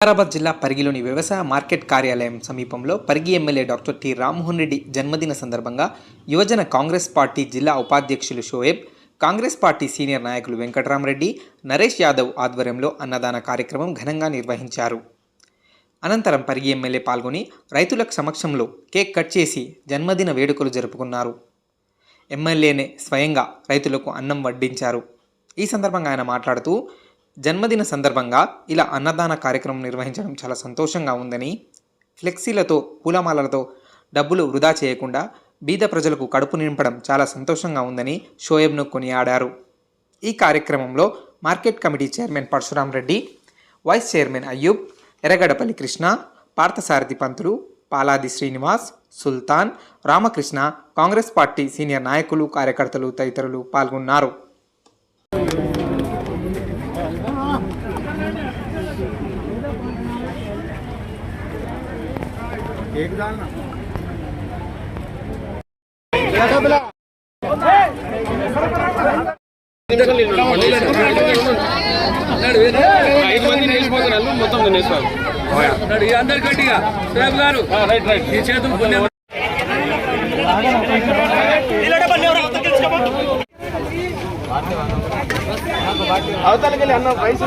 వికారాబాద్ జిల్లా పరిగిలోని వ్యవసాయ మార్కెట్ కార్యాలయం సమీపంలో Parigi MLA doctor T Rammohan Reddy జన్మదిన సందర్భంగా యువజన కాంగ్రెస్ పార్టీ జిల్లా ఉపాధ్యక్షులు షోయబ్ కాంగ్రెస్ పార్టీ సీనియర్ నాయకులు వెంకటరామరెడ్డి నరేష్ యాదవ్ ఆధ్వర్యంలో అన్నదాన కార్యక్రమం ఘనంగా నిర్వహించారు. అనంతరం పరిగి ఎమ్మెల్యే పాల్గొని రైతుల సమక్షంలో కేక్ కట్ చేసి జన్మదిన వేడుకలు జరుపుకున్నారు. ఎమ్మెల్యేనే స్వయంగా రైతులకు అన్నం వడ్డించారు. ఈ సందర్భంగా ఆయన మాట్లాడుతూ జన్మదిన సందర్భంగా ఇలా అన్నదాన కార్యక్రమం నిర్వహించడం చాలా సంతోషంగా ఉందని ఫ్లెక్సీలతో పూలమాలలతో డబ్బులు వృధా చేయకుండా బీద ప్రజలకు కడుపు నింపడం చాలా సంతోషంగా ఉందని షోయబ్ను కొనియాడారు. ఈ కార్యక్రమంలో market committee chairman Parashuram Reddy vice chairman Ayub Erragadapalli Krishna Parthasarathi Pantulu Paladi Srinivas Sultan Ramakrishna Congress party senior నాయకులు కార్యకర్తలు తదితరులు పాల్గొన్నారు. ఐదు మంది నేసిపోతున్నారు మొత్తం నేసుకోవాలి అందరు గట్టిగా రేపు గారు ఈ చేతులు పుణ్యం అవతలకి అన్న వయసు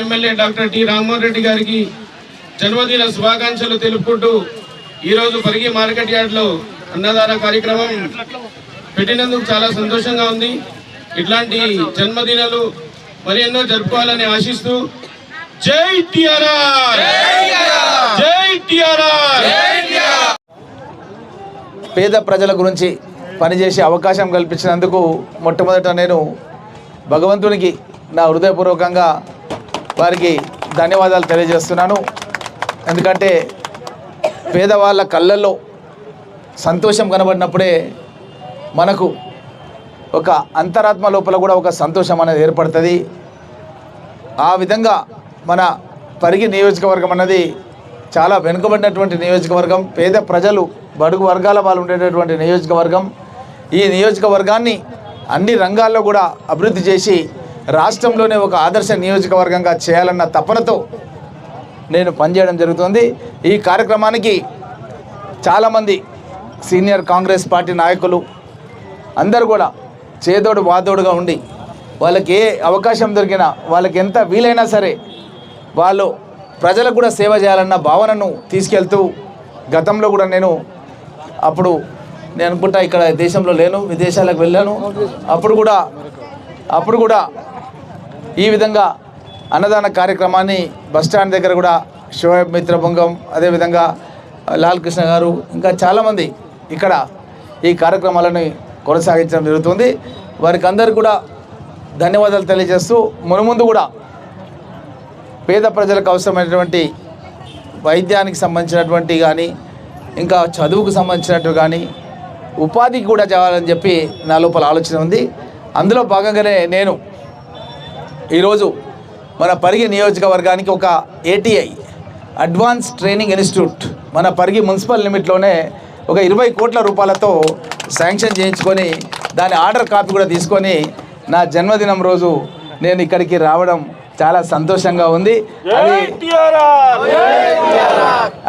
MLA doctor T Rammohan Reddy గారికి జన్మదిన శుభాకాంక్షలు తెలుపుకుంటూ ఈరోజు పరిగి మార్కెట్ యార్డ్లో అన్నదాన కార్యక్రమం పెట్టినందుకు చాలా సంతోషంగా ఉంది. ఇట్లాంటి జన్మదినాలు మరి ఎన్నో జరుపుకోవాలని ఆశిస్తూ జై టిఆర్ఆర్! జై టిఆర్ఆర్! పేద ప్రజల గురించి పనిచేసే అవకాశం కల్పించినందుకు మొట్టమొదట నేను భగవంతునికి నా హృదయపూర్వకంగా వారికి ధన్యవాదాలు తెలియజేస్తున్నాను. ఎందుకంటే పేదవాళ్ళ కళ్ళల్లో సంతోషం కనబడినప్పుడే మనకు ఒక అంతరాత్మ లోపల కూడా ఒక సంతోషం అనేది ఏర్పడుతుంది. ఆ విధంగా మన పరిగి నియోజకవర్గం అన్నది చాలా వెనుకబడినటువంటి నియోజకవర్గం. పేద ప్రజలు బడుగు వర్గాల వాళ్ళు ఉండేటటువంటి నియోజకవర్గం. ఈ నియోజకవర్గాన్ని అన్ని రంగాల్లో కూడా అభివృద్ధి చేసి రాష్ట్రంలోనే ఒక ఆదర్శ నియోజకవర్గంగా చేయాలన్న తపనతో నేను పనిచేయడం జరుగుతుంది. ఈ కార్యక్రమానికి చాలామంది సీనియర్ కాంగ్రెస్ పార్టీ నాయకులు అందరూ కూడా చేదోడు వాదోడుగా ఉండి వాళ్ళకి ఏ అవకాశం దొరికినా వాళ్ళకి ఎంత వీలైనా సరే వాళ్ళు ప్రజలకు కూడా సేవ చేయాలన్న భావనను తీసుకెళ్తూ గతంలో కూడా నేను అప్పుడు నేను అనుకుంటా ఇక్కడ దేశంలో లేను విదేశాలకు వెళ్ళాను. అప్పుడు కూడా అప్పుడు కూడా ఈ విధంగా అన్నదాన కార్యక్రమాన్ని బస్టాండ్ దగ్గర కూడా షోయబ్ మిత్ర బృంగం అదేవిధంగా లాల్ కృష్ణ గారు ఇంకా చాలామంది ఇక్కడ ఈ కార్యక్రమాలను కొనసాగించడం జరుగుతుంది. వారికి అందరు కూడా ధన్యవాదాలు తెలియజేస్తూ మునుముందు కూడా పేద ప్రజలకు అవసరమైనటువంటి వైద్యానికి సంబంధించినటువంటి కానీ ఇంకా చదువుకు సంబంధించినట్టు కానీ ఉపాధికి కూడా చేయాలని చెప్పి నా లోపల ఆలోచన ఉంది. అందులో భాగంగానే నేను ఈరోజు మన పరిగి నియోజకవర్గానికి ఒక ఏటీఐ అడ్వాన్స్ ట్రైనింగ్ ఇన్స్టిట్యూట్ మన పరిగి మున్సిపల్ లిమిట్లోనే ఒక ఇరవై కోట్ల రూపాయలతో శాంక్షన్ చేయించుకొని దాని ఆర్డర్ కాపీ కూడా తీసుకొని నా జన్మదినం రోజు నేను ఇక్కడికి రావడం చాలా సంతోషంగా ఉంది. అది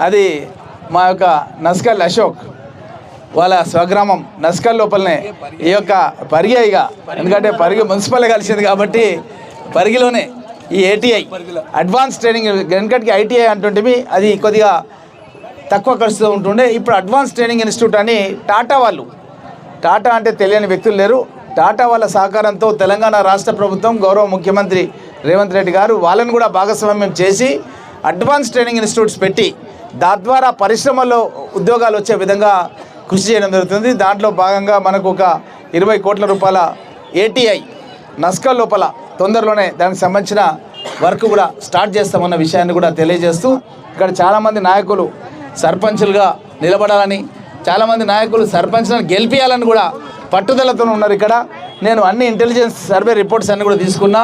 అది మా యొక్క నస్కల్ అశోక్ వాళ్ళ స్వగ్రామం నస్కల్ లోపలనే ఈ యొక్క పరిగేయిగా. ఎందుకంటే పరిగి మున్సిపల్ కలిసింది కాబట్టి పరిగిలోనే ఈ ఏటీఐ అడ్వాన్స్ ట్రైనింగ్ వెనకటికి ఐటీఐ అంటుంటే అది కొద్దిగా తక్కువ ఖర్చుతో ఉంటుండే. ఇప్పుడు అడ్వాన్స్ ట్రైనింగ్ ఇన్స్టిట్యూట్ అని టాటా వాళ్ళు టాటా అంటే తెలియని వ్యక్తులు లేరు. టాటా వాళ్ళ సహకారంతో తెలంగాణ రాష్ట్ర ప్రభుత్వం గౌరవ ముఖ్యమంత్రి రేవంత్ రెడ్డి గారు వాళ్ళని కూడా భాగస్వామ్యం చేసి అడ్వాన్స్ ట్రైనింగ్ ఇన్స్టిట్యూట్స్ పెట్టి తద్వారా పరిశ్రమల్లో ఉద్యోగాలు వచ్చే విధంగా కృషి చేయడం జరుగుతుంది. దాంట్లో భాగంగా మనకు ఒక ఇరవై కోట్ల రూపాయల ఏటీఐ నస్కా లోపల తొందరలోనే దానికి సంబంధించిన వర్క్ కూడా స్టార్ట్ చేస్తామన్న విషయాన్ని కూడా తెలియజేస్తూ ఇక్కడ చాలామంది నాయకులు సర్పంచులుగా నిలబడాలని చాలామంది నాయకులు సర్పంచ్లను గెలిపించాలని కూడా పట్టుదలతో ఉన్నారు ఇక్కడ. నేను అన్ని ఇంటెలిజెన్స్ సర్వే రిపోర్ట్స్ అన్ని కూడా తీసుకున్నా.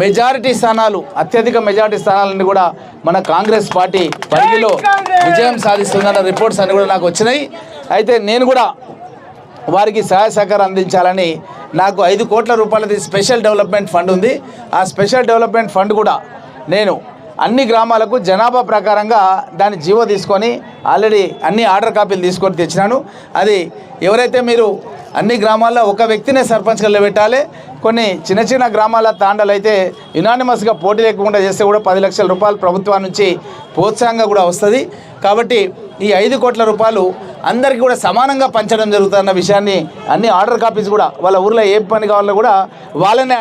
మెజారిటీ స్థానాలు అత్యధిక మెజారిటీ స్థానాలన్నీ కూడా మన కాంగ్రెస్ పార్టీ పరిధిలో విజయం సాధిస్తుందన్న రిపోర్ట్స్ అన్ని కూడా నాకు వచ్చినాయి. అయితే నేను కూడా వారికి సహాయ సహకారం అందించాలని నాకు ఐదు కోట్ల రూపాయలది స్పెషల్ డెవలప్మెంట్ ఫండ్ ఉంది. ఆ స్పెషల్ డెవలప్మెంట్ ఫండ్ కూడా నేను అన్ని గ్రామాలకు జనాభా ప్రకారంగా దాని జీవో తీసుకొని ఆల్రెడీ అన్ని ఆర్డర్ కాపీలు తీసుకొని తెచ్చినాను. అది ఎవరైతే మీరు అన్ని గ్రామాల్లో ఒక వ్యక్తినే సర్పంచ్గా నిలబెట్టాలి కొన్ని చిన్న చిన్న గ్రామాల తాండలు అయితే యునానిమస్గా పోటీ లేకుండా చేస్తే కూడా పది లక్షల రూపాయలు ప్రభుత్వం నుంచి ప్రోత్సాహంగా కూడా వస్తుంది. కాబట్టి ఈ ఐదు కోట్ల రూపాయలు అందరికీ కూడా సమానంగా పంచడం జరుగుతుందన్న విషయాన్ని అన్ని ఆర్డర్ కాపీస్ కూడా వాళ్ళ ఊర్లో ఏ పని కావాలో కూడా వాళ్ళనే